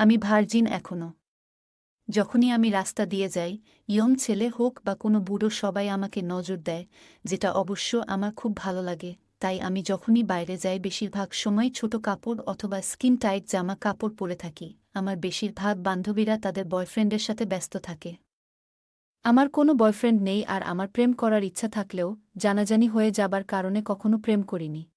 আমি ভার্জিন এখনও যখনই আমি রাস্তা দিয়ে যাই, ইয়ং ছেলে হোক বা কোনো বুড়ো সবাই আমাকে নজর দেয়, যেটা অবশ্য আমার খুব ভালো লাগে। তাই আমি যখনই বাইরে যাই, বেশিরভাগ সময় ছোট কাপড় অথবা স্কিন টাইট জামা কাপড় পরে থাকি। আমার বেশিরভাগ বান্ধবীরা তাদের বয়ফ্রেন্ডের সাথে ব্যস্ত থাকে। আমার কোনো বয়ফ্রেন্ড নেই আর আমার প্রেম করার ইচ্ছা থাকলেও, জানাজানি হয়ে যাবার কারণে কখনো প্রেম করিনি।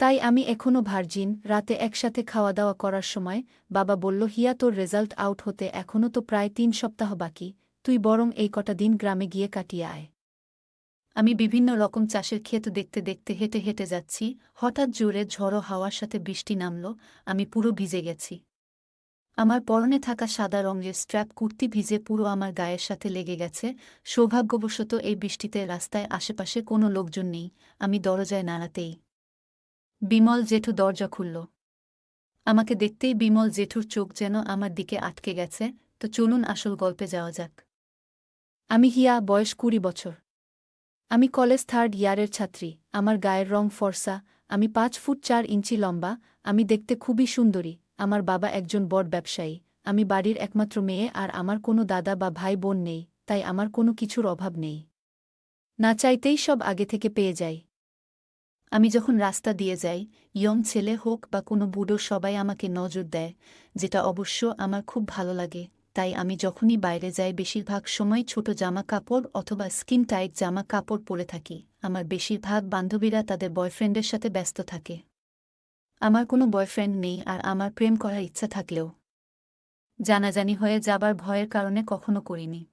তাই আমি এখনও ভার্জিন, রাতে একসাথে খাওয়া দাওয়া করার সময় বাবা বলল, হিয়া, তোর রেজাল্ট আউট হতে এখনও তো প্রায় তিন সপ্তাহ বাকি, তুই বরং এই কটা দিন গ্রামে গিয়ে কাটিয়ে আয়। আমি বিভিন্ন রকম চাষের ক্ষেত দেখতে দেখতে হেঁটে হেঁটে যাচ্ছি, হঠাৎ জোরে ঝড়ো হাওয়ার সাথে বৃষ্টি নামল, আমি পুরো ভিজে গেছি। আমার পরনে থাকা সাদা রঙের স্ট্র্যাপ কুর্তি ভিজে পুরো আমার গায়ের সাথে লেগে গেছে, সৌভাগ্যবশত এই বৃষ্টিতে রাস্তায় আশেপাশে কোনো লোকজন নেই, আমি দরজায় নাড়াতেই বিমল জেঠু দরজা খুলল। আমাকে দেখতেই বিমল জেঠুর চোখ যেন আমার দিকে আটকে গেছে, তো চলুন আসল গল্পে যাওয়া যাক। আমি হিয়া, বয়স কুড়ি বছর। আমি কলেজ থার্ড ইয়ারের ছাত্রী, আমার গায়ের রং ফর্সা, আমি পাঁচ ফুট চার ইঞ্চি লম্বা, আমি দেখতে খুবই সুন্দরী, আমার বাবা একজন বড় ব্যবসায়ী, আমি বাড়ির একমাত্র মেয়ে আর আমার কোনো দাদা বা ভাই বোন নেই, তাই আমার কোনো কিছুর অভাব নেই। না চাইতেই সব আগে থেকে পেয়ে যাই। আমি যখন রাস্তা দিয়ে যাই, ইয়ং ছেলে হোক বা কোনো বুড়ো সবাই আমাকে নজর দেয়, যেটা অবশ্য আমার খুব ভালো লাগে। তাই আমি যখনই বাইরে যাই, বেশিরভাগ সময় ছোট জামা কাপড় অথবা স্কিন টাইট জামা কাপড় পরে থাকি। আমার বেশিরভাগ বান্ধবীরা তাদের বয়ফ্রেন্ডের সাথে ব্যস্ত থাকে। আমার কোনো বয়ফ্রেন্ড নেই আর আমার প্রেম করার ইচ্ছা থাকলেও। জানাজানি হয়ে যাবার ভয়ের কারণে কখনো করিনি।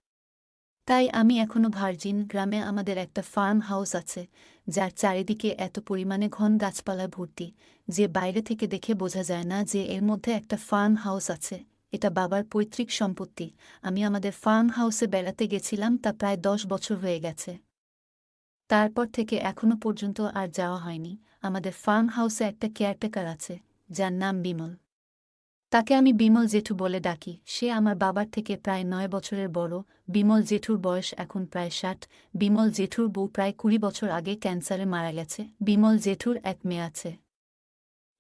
তাই আমি এখনও ভার্জিন গ্রামে আমাদের একটা ফার্ম হাউস আছে, যার চারিদিকে এত পরিমাণে ঘন গাছপালায় ভর্তি, যে বাইরে থেকে দেখে বোঝা যায় না যে এর মধ্যে একটা ফার্ম হাউস আছে। এটা বাবার পৈতৃক সম্পত্তি। আমি আমাদের ফার্ম হাউসে বেড়াতে গেছিলাম, তা প্রায় দশ বছর হয়ে গেছে। তারপর থেকে এখনও পর্যন্ত আর যাওয়া হয়নি। আমাদের ফার্ম হাউসে একটা কেয়ারটেকার আছে, যার নাম বিমল। তাকে আমি বিমল জেঠু বলে ডাকি। সে আমার বাবার থেকে প্রায় নয় বছরের বড়। বিমল জেঠুর বয়স এখন প্রায় ষাট। বিমল জেঠুর বউ প্রায় কুড়ি বছর আগে ক্যান্সারে মারা গেছে। বিমল জেঠুর এক মেয়ে আছে।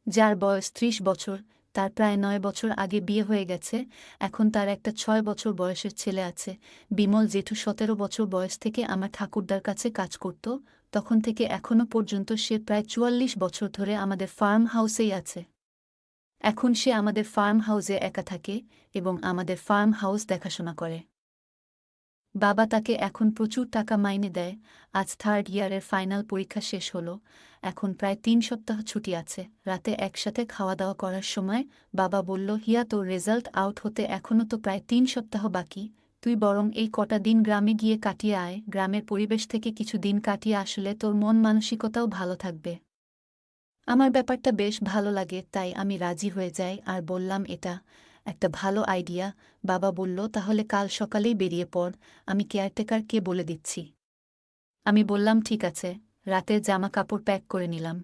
যার বয়স ত্রিশ বছর। তার প্রায় নয় বছর আগে বিয়ে হয়ে গেছে। এখন তার একটা ছয় বছর বয়সের ছেলে আছে। বিমল জেঠু সতেরো বছর বয়স থেকে আমার ঠাকুরদার কাছে কাজ করত। তখন থেকে এখনও পর্যন্ত সে প্রায় চুয়াল্লিশ বছর ধরে আমাদের ফার্ম হাউসেই আছে। এখন সে আমাদের ফার্ম হাউসে একা থাকে এবং আমাদের ফার্ম হাউস দেখাশোনা করে। বাবা তাকে এখন প্রচুর টাকা মাইনে দেয়, আজ থার্ড ইয়ারের ফাইনাল পরীক্ষা শেষ হলো, এখন প্রায় তিন সপ্তাহ ছুটি আছে। রাতে একসাথে খাওয়া দাওয়া করার সময় বাবা বলল, হিয়া, তোর রেজাল্ট আউট হতে এখনও তো প্রায় তিন সপ্তাহ বাকি। তুই বরং এই কটা দিন গ্রামে গিয়ে কাটিয়ে আয়। গ্রামের পরিবেশ থেকে কিছু দিন কাটিয়ে আসলে তোর মন মানসিকতাও ভালো থাকবে। আমার ব্যাপারটা বেশ ভালো লাগে, তাই আমি রাজি হয়ে যাই। আর বললাম এটা, একটা ভালো আইডিয়া। বাবা বলল, তাহলে কাল সকালেই বেরিয়ে পড়। আমি কেয়ারটেকারকে বলে দিচ্ছি। আমি বললাম, ঠিক আছে। রাতের জামা কাপড় প্যাক করে নিলাম।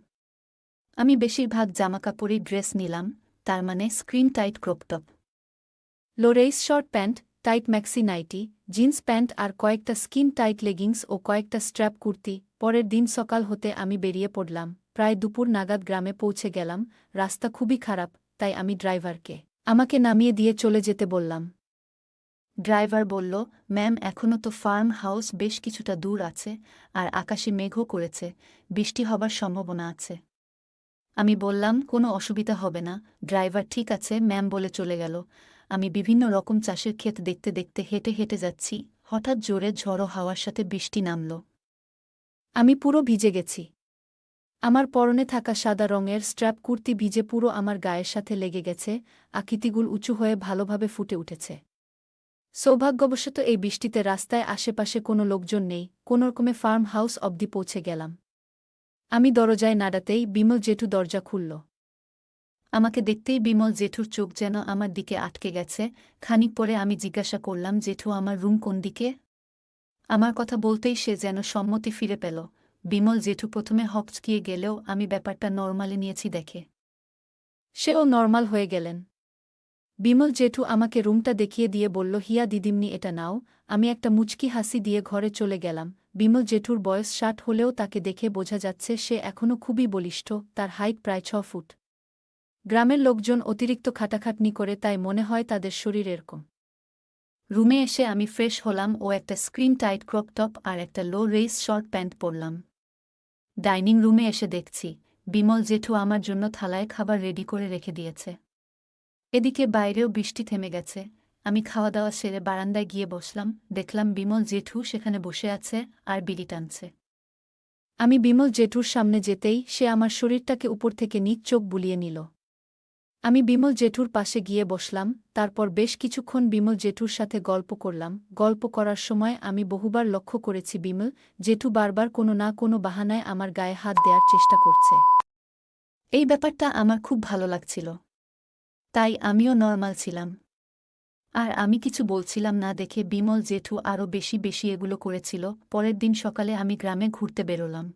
আমি বেশিরভাগ জামা কাপড়ই ড্রেস নিলাম, তার মানে screen tight crop top low rise short pant, tight maxi nightie, jeans pant আর কয়েকটা স্কিন টাইট লেগিংস ও কয়েকটা স্ট্র্যাপ কুর্তি। পরের দিন সকাল হতে আমি বেরিয়ে পড়লাম। প্রায় দুপুর নাগাদ গ্রামে পৌঁছে গেলাম, রাস্তা খুবই খারাপ, তাই আমি ড্রাইভারকে, আমাকে নামিয়ে দিয়ে চলে যেতে বললাম। ড্রাইভার বলল, ম্যাম এখনও তো ফার্ম হাউস বেশ কিছুটা দূর আছে, আর আকাশে মেঘও করেছে, বৃষ্টি হবার সম্ভাবনা আছে। আমি বললাম, কোনো অসুবিধা হবে না, ড্রাইভার ঠিক আছে, ম্যাম বলে চলে গেল। আমি বিভিন্ন রকম চাষের ক্ষেত দেখতে দেখতে হেঁটে হেঁটে যাচ্ছি, হঠাৎ জোরে ঝড়ো হাওয়ার সাথে বৃষ্টি নামল। আমি পুরো ভিজে গেছি। আমার পরনে থাকা সাদা রঙের স্ট্র্যাপ কুর্তি ভিজে পুরো আমার গায়ের সাথে লেগে গেছে, আকৃতিগুল উঁচু হয়ে ভালোভাবে ফুটে উঠেছে। সৌভাগ্যবশত এই বৃষ্টিতে রাস্তায় আশেপাশে কোনো লোকজন নেই কোনোরকমে ফার্ম হাউস অবধি পৌঁছে গেলাম। আমি দরজায় নাড়াতেই বিমল জেঠু দরজা খুলল। আমাকে দেখতেই বিমল জেঠুর চোখ যেন আমার দিকে আটকে গেছে। খানিক পরে আমি জিজ্ঞাসা করলাম, জেঠু, আমার রুম কোন দিকে? আমার কথা বলতেই সে যেন সম্মতি ফিরে পেল। বিমল জেঠু প্রথমে হকচকিয়ে গেলেও আমি ব্যাপারটা নর্মালে নিয়েছি দেখে। সেও নর্মাল হয়ে গেলেন। বিমল জেঠু আমাকে রুমটা দেখিয়ে দিয়ে বলল, হিয়া দিদিমনি এটা নাও। আমি একটা মুচকি হাসি দিয়ে ঘরে চলে গেলাম। বিমল জেঠুর বয়স ষাট হলেও তাকে দেখে বোঝা যাচ্ছে সে এখনও খুবই বলিষ্ঠ, তার হাইট প্রায় ছ ফুট। গ্রামের লোকজন অতিরিক্ত খাটাখাটনি করে তাই মনে হয় তাদের শরীর এরকম। রুমে এসে আমি ফ্রেশ হলাম ও একটা স্ক্রিন টাইট ক্রপ টপ আর একটা লো রেস শর্ট প্যান্ট পরলাম। ডাইনিং রুমে এসে দেখছি, বিমল জেঠু আমার জন্য থালায় খাবার রেডি করে রেখে দিয়েছে। এদিকে বাইরেও বৃষ্টি থেমে গেছে। আমি খাওয়া দাওয়া সেরে বারান্দায় গিয়ে বসলাম, দেখলাম বিমল জেঠু সেখানে বসে আছে আর বিড়ি টানছে। আমি বিমল জেঠুর সামনে যেতেই সে আমার শরীরটাকে উপর থেকে নিচ চোখ বুলিয়ে নিল। আমি বিমল জেঠুর পাশে গিয়ে বসলাম, তারপর বেশ কিছুক্ষণ বিমল জেঠুর সাথে গল্প করলাম। গল্প করার সময় আমি বহুবার লক্ষ্য করেছি বিমল, জেঠু বারবার কোনো না কোনো বাহানায় আমার গায়ে হাত দেওয়ার চেষ্টা করছে। এই ব্যাপারটা আমার খুব ভালো লাগছিল। তাই আমিও নর্মাল ছিলাম। আর আমি কিছু বলছিলাম না দেখে বিমল জেঠু আরও বেশি বেশি এগুলো করেছিল। পরের দিন সকালে আমি গ্রামে ঘুরতে বেরোলাম।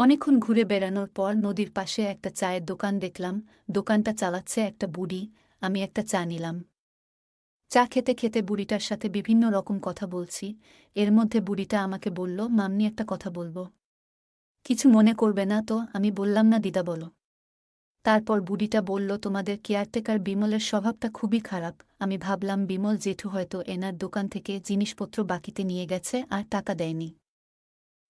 অনেকক্ষণ ঘুরে বেড়ানোর পর নদীর পাশে একটা চায়ের দোকান দেখলাম। দোকানটা চালাচ্ছে একটা বুড়ি। আমি একটা চা নিলাম। চা খেতে খেতে বুড়িটার সাথে বিভিন্ন রকম কথা বলছি। এর মধ্যে বুড়িটা আমাকে বলল মামনি একটা কথা বলব। কিছু মনে করবে না তো? আমি বললাম, না, দিদা, বলো। তারপর বুড়িটা বলল, তোমাদের কেয়ারটেকার বিমলের স্বভাবটা খুবই খারাপ। আমি ভাবলাম, বিমল জেঠু হয়তো এনার দোকান থেকে জিনিসপত্র বাকিতে নিয়ে গেছে আর টাকা দেয়নি।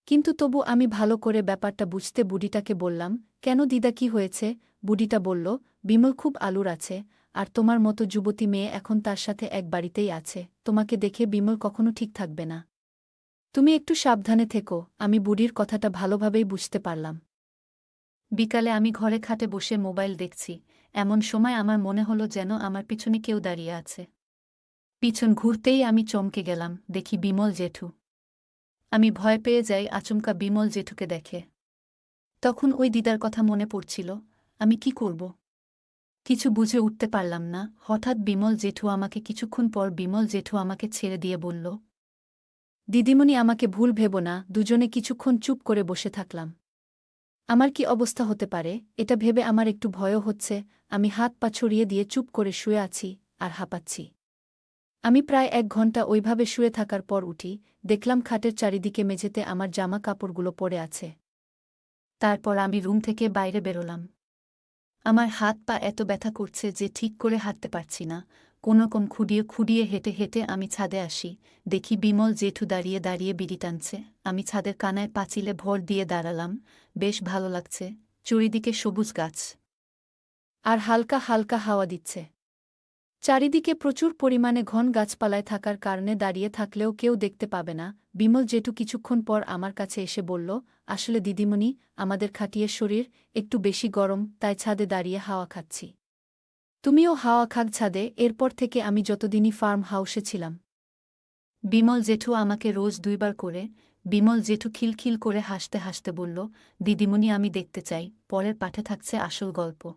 কিন্তু তবু আমি ভালো করে ব্যাপারটা বুঝতে বুড়িটাকে বললাম, কেন দিদা, কি হয়েছে? বুড়িটা বলল, বিমল খুব আলুর আছে, আর তোমার মতো যুবতী মেয়ে এখন তার সাথে এক বাড়িতেই আছে, তোমাকে দেখে বিমল কখনো ঠিক থাকবে না। তুমি একটু সাবধানে থেকো, আমি বুড়ির কথাটা ভালোভাবেই বুঝতে পারলাম। বিকালে আমি ঘরে খাটে বসে মোবাইল দেখছি, এমন সময় আমার মনে হলো যেন আমার পিছনে কেউ দাঁড়িয়ে আছে। পিছন ঘুরতেই আমি চমকে গেলাম, দেখি বিমল জেঠু। আমি ভয় পেয়ে যাই আচমকা বিমল জেঠুকে দেখে। তখন ওই দিদার কথা মনে পড়ছিল, আমি কি করব? কিছু বুঝে উঠতে পারলাম না, হঠাৎ বিমল জেঠু আমাকে কিছুক্ষণ পর বিমল জেঠু আমাকে ছেড়ে দিয়ে বলল, দিদিমণি আমাকে ভুল ভেব না, দুজনে কিছুক্ষণ চুপ করে বসে থাকলাম। আমার কি অবস্থা হতে পারে? এটা ভেবে আমার একটু ভয়ও হচ্ছে, আমি হাত পা ছড়িয়ে দিয়ে চুপ করে শুয়ে আছি আর হাঁপাচ্ছি। আমি প্রায় এক ঘণ্টা ওইভাবে শুয়ে থাকার পর উঠি, দেখলাম খাটের চারিদিকে মেঝেতে আমার জামা কাপড়গুলো পড়ে আছে। তারপর আমি রুম থেকে বাইরে বেরোলাম। আমার হাত পা এত ব্যথা করছে যে ঠিক করে হাঁটতে পারছি না। কোনোরকম খুঁড়িয়ে খুঁড়িয়ে হেঁটে হেঁটে আমি ছাদে আসি, দেখি বিমল জেঠু দাঁড়িয়ে দাঁড়িয়ে বিড়ি টানছে। আমি ছাদের কানায় পাঁচিলে ভর দিয়ে দাঁড়ালাম। বেশ ভালো লাগছে, চারিদিকে সবুজ গাছ। আর হালকা হালকা হাওয়া দিচ্ছে। চারিদিকে প্রচুর পরিমাণে ঘন গাছপালায় থাকার কারণে দাঁড়িয়ে থাকলেও কেউ দেখতে পাবে না। বিমল জেঠু কিছুক্ষণ পর আমার কাছে এসে বলল, আসলে দিদিমণি, আমাদের খাটিয়ে শরীর একটু বেশি গরম, তাই ছাদে দাঁড়িয়ে হাওয়া খাচ্ছি। তুমিও হাওয়া খাক ছাদে, এরপর থেকে আমি যতদিনই ফার্ম হাউসে ছিলাম। বিমল জেঠু আমাকে রোজ দুইবার করে, বিমল জেঠু খিলখিল করে হাসতে হাসতে বলল, দিদিমণি, আমি দেখতে চাই। পরের পাঠে থাকছে আসল গল্প।